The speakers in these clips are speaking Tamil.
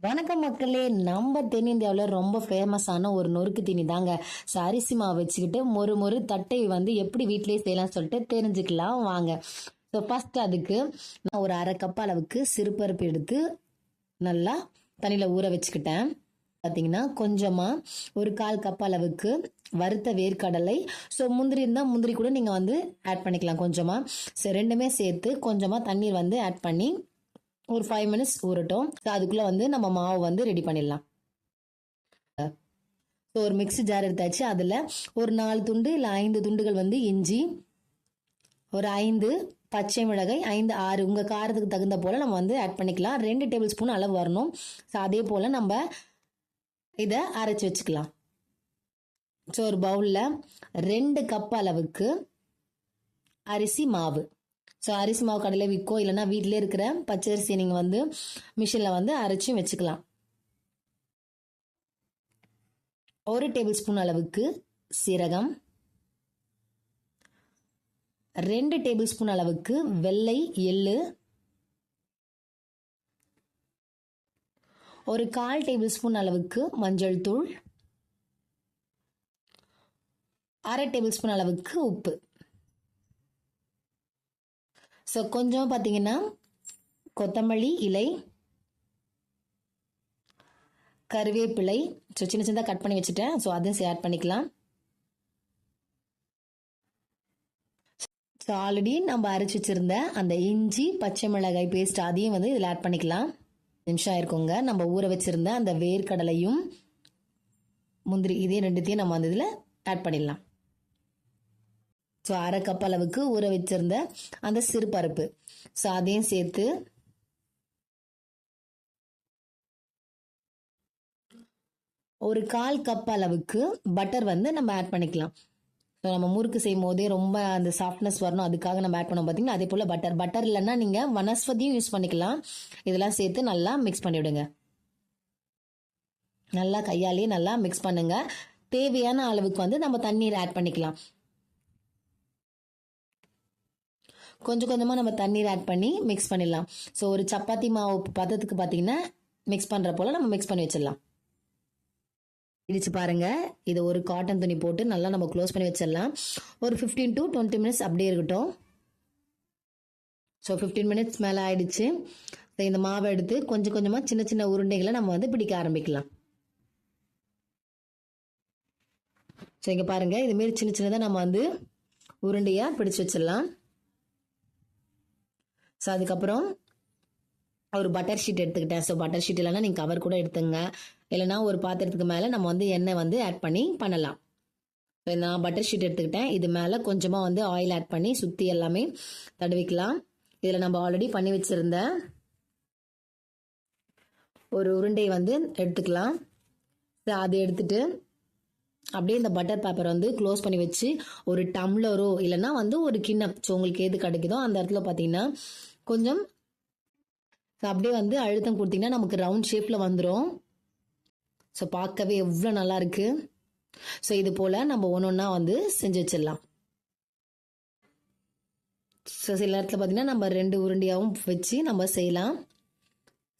வணக்கம் மக்களே நம்ம தென்னிந்தியாவில் ரொம்ப ஃபேமஸான ஒரு நொறுக்கு தீனி தாங்க. ஸோ அரிசி மாவு வச்சுக்கிட்டு மொறு மொறு தட்டை வந்து எப்படி வீட்டிலேயே செய்யலாம் சொல்லிட்டு தெரிஞ்சுக்கலாம் வாங்க. ஸோ ஃபஸ்ட் அதுக்கு நான் ஒரு அரை கப் அளவுக்கு சிறுபருப்பு எடுத்து நல்லா தண்ணியில் ஊற வச்சுக்கிட்டேன். பார்த்தீங்கன்னா கொஞ்சமாக ஒரு கால் கப் அளவுக்கு வறுத்த வேர்க்கடலை. ஸோ முந்திரி இருந்தால் முந்திரி கூட நீங்கள் வந்து ஆட் பண்ணிக்கலாம் கொஞ்சமாக ஸோ ரெண்டுமே சேர்த்து கொஞ்சமாக தண்ணீர் வந்து ஆட் பண்ணி ஒரு ஃபைவ் மினிட்ஸ் ஊறட்டும். ஸோ அதுக்குள்ளே வந்து நம்ம மாவு வந்து ரெடி பண்ணிடலாம். ஸோ ஒரு மிக்ஸி ஜார் எடுத்தாச்சு. அதில் ஒரு நாலு துண்டு இல்லை ஐந்து துண்டுகள் வந்து இஞ்சி ஒரு ஐந்து பச்சை மிளகாய் ஐந்து ஆறு உங்கள் காரத்துக்கு தகுந்த போல் நம்ம வந்து ஆட் பண்ணிக்கலாம். ரெண்டு டேபிள் ஸ்பூன் அளவு வரணும். ஸோ அதே போல் நம்ம இதை அரைச்சி வச்சுக்கலாம். ஸோ ஒரு பவுலில் ரெண்டு கப் அளவுக்கு அரிசி மாவு. ஸோ அரிசி மாவு கடையில் விற்கோ இல்லைன்னா வீட்டிலே இருக்கிற பச்சரிசி நீங்கள் வந்து மிஷினில் வந்து அரைச்சும் வச்சுக்கலாம். ஒரு டேபிள் ஸ்பூன் அளவுக்கு சீரகம். ரெண்டு டேபிள் ஸ்பூன் அளவுக்கு வெள்ளை எள்ளு. ஒரு கால் டேபிள் ஸ்பூன் அளவுக்கு மஞ்சள் தூள். அரை டேபிள் ஸ்பூன் அளவுக்கு உப்பு. ஸோ கொஞ்சம் பார்த்தீங்கன்னா கொத்தமல்லி இலை கருவேப்பிலை. ஸோ சின்ன சின்னதாக கட் பண்ணி வச்சுட்டேன். ஸோ அதையும் ஆட் பண்ணிக்கலாம். ஸோ ஆல்ரெடி நம்ம அரைச்சி வச்சுருந்த அந்த இஞ்சி பச்சை மிளகாய் பேஸ்ட் அதையும் வந்து இதில் ஆட் பண்ணிக்கலாம். நிமிஷம் ஆயிருக்கோங்க. நம்ம ஊற வச்சுருந்த அந்த வேர்க்கடலையும் முந்திரி இதையும் ரெண்டுத்தையும் நம்ம அந்த இதில் ஆட் பண்ணிடலாம். ஸோ அரை கப் அளவுக்கு ஊற வச்சிருந்த அந்த சிறு பருப்பு ஸோ அதையும் சேர்த்து ஒரு கால் கப் அளவுக்கு பட்டர் வந்து நம்ம ஆட் பண்ணிக்கலாம். ஸோ நம்ம முறுக்கு செய்யும் போதே ரொம்ப அந்த சாஃப்ட்னஸ் வரணும். அதுக்காக நம்ம ஆட் பண்ணோம் பார்த்தீங்கன்னா அதே போல் பட்டர் பட்டர் இல்லைன்னா நீங்கள் வனஸ்பதியும் யூஸ் பண்ணிக்கலாம். இதெல்லாம் சேர்த்து நல்லா மிக்ஸ் பண்ணிவிடுங்க. நல்லா கையாலேயே நல்லா மிக்ஸ் பண்ணுங்கள் தேவையான அளவுக்கு வந்து நம்ம தண்ணீர் ஆட் பண்ணிக்கலாம். கொஞ்சம் கொஞ்சமாக நம்ம தண்ணீர் ஆட் பண்ணி மிக்ஸ் பண்ணிடலாம். ஸோ ஒரு சப்பாத்தி மாவு பதத்துக்கு பார்த்தீங்கன்னா மிக்ஸ் பண்ணுற போல் நம்ம மிக்ஸ் பண்ணி வச்சிடலாம். இடிச்சு பாருங்க. இதை ஒரு காட்டன் துணி போட்டு நல்லா நம்ம க்ளோஸ் பண்ணி வச்சிடலாம். ஒரு ஃபிஃப்டீன் டு டுவெண்ட்டி மினிட்ஸ் அப்படியே இருக்கட்டும். ஸோ ஃபிஃப்டீன் மினிட்ஸ் மேலே ஆயிடுச்சு. இந்த மாவை எடுத்து கொஞ்சம் கொஞ்சமாக சின்ன சின்ன உருண்டைகளை நம்ம வந்து பிடிக்க ஆரம்பிக்கலாம். ஸோ இங்கே பாருங்கள் இதுமாரி சின்ன சின்னதாக நம்ம வந்து உருண்டையாக பிடிச்சி வச்சிடலாம். ஸோ அதுக்கப்புறம் ஒரு பட்டர் ஷீட் எடுத்துக்கிட்டேன். ஸோ பட்டர் ஷீட் இல்லைன்னா நீங்கள் கவர் கூட எடுத்துங்க. இல்லைனா ஒரு பாத்திரத்துக்கு மேலே நம்ம வந்து எண்ணெய் வந்து ஆட் பண்ணி பண்ணலாம். ஸோ நான் பட்டர் ஷீட் எடுத்துக்கிட்டேன். இது மேலே கொஞ்சமாக வந்து ஆயில் ஆட் பண்ணி சுற்றி எல்லாமே தடவிக்கலாம். இதில் நம்ம ஆல்ரெடி பண்ணி வச்சுருந்த ஒரு உருண்டை வந்து எடுத்துக்கலாம். ஸோ அதை எடுத்துட்டு அப்படியே இந்த பட்டர் பேப்பர் வந்து க்ளோஸ் பண்ணி வச்சு ஒரு டம்ளரோ இல்லைன்னா வந்து ஒரு கிண்ணம். ஸோ உங்களுக்கு எது கிடைக்குதோ அந்த இடத்துல பார்த்தீங்கன்னா கொஞ்சம் அப்படியே வந்து அழுத்தம் கொடுத்தீங்கன்னா நமக்கு ரவுண்ட் ஷேப்பில் வந்துடும் ஸோ பார்க்கவே எவ்வளோ நல்லா இருக்கு. ஸோ இது போல் நம்ம ஒன்று ஒன்றா வந்து செஞ்சு வச்சிடலாம். ஸோ சில இடத்துல பார்த்தீங்கன்னா நம்ம ரெண்டு உருண்டையாகவும் வச்சு நம்ம செய்யலாம்.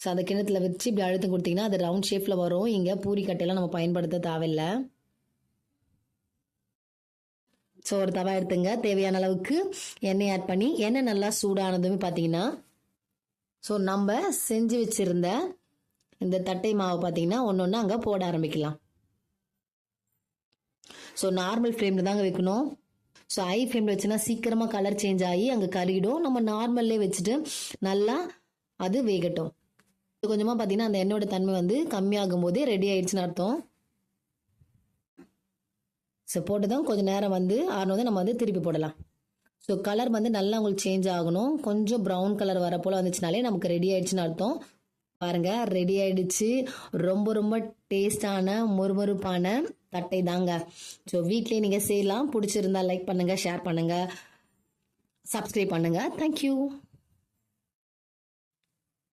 ஸோ அந்த கிணத்துல வச்சு இப்படி அழுத்தம் கொடுத்தீங்கன்னா அது ரவுண்ட் ஷேப்பில் வரும். இங்கே பூரி கட்டையெல்லாம் நம்ம பயன்படுத்த தேவையில்லை. ஸோ ஒரு தவா எடுத்துங்க. தேவையான அளவுக்கு எண்ணெய் ஆட் பண்ணி எண்ணெய் நல்லா சூடானதுமே பார்த்தீங்கன்னா ஸோ நம்ம செஞ்சு வச்சுருந்த இந்த தட்டை மாவை பார்த்தீங்கன்னா ஒன்று ஒன்று அங்கே போட ஆரம்பிக்கலாம். ஸோ நார்மல் ஃப்ளேமில் தாங்க வைக்கணும். ஸோ ஐ ஃப்ளேமில் வச்சுன்னா சீக்கிரமாக கலர் சேஞ்ச் ஆகி அங்கே கருகிடும். நம்ம நார்மல்லே வச்சுட்டு நல்லா அது வேகட்டும். கொஞ்சமாக பார்த்தீங்கன்னா அந்த எண்ணெயோட தன்மை வந்து கம்மியாகும் போதே ரெடி ஆயிடுச்சுன்னு அர்த்தம். ஸோ போட்டதும் தான் கொஞ்சம் நேரம் வந்து ஆறினோதே நம்ம வந்து திருப்பி போடலாம். ஸோ கலர் வந்து நல்லா உங்களுக்கு சேஞ்ச் ஆகணும். கொஞ்சம் ப்ரௌன் கலர் வர போல் வந்துச்சுனாலே நமக்கு ரெடி ஆயிடுச்சுன்னு அர்த்தம். பாருங்க ரெடி ஆயிடுச்சு. ரொம்ப ரொம்ப டேஸ்டான மொறுமொறுப்பான தட்டை தாங்க. ஸோ வீட்லேயே நீங்கள் செய்யலாம். பிடிச்சிருந்தா லைக் பண்ணுங்கள் ஷேர் பண்ணுங்கள் சப்ஸ்கிரைப் பண்ணுங்கள் தேங்க்யூ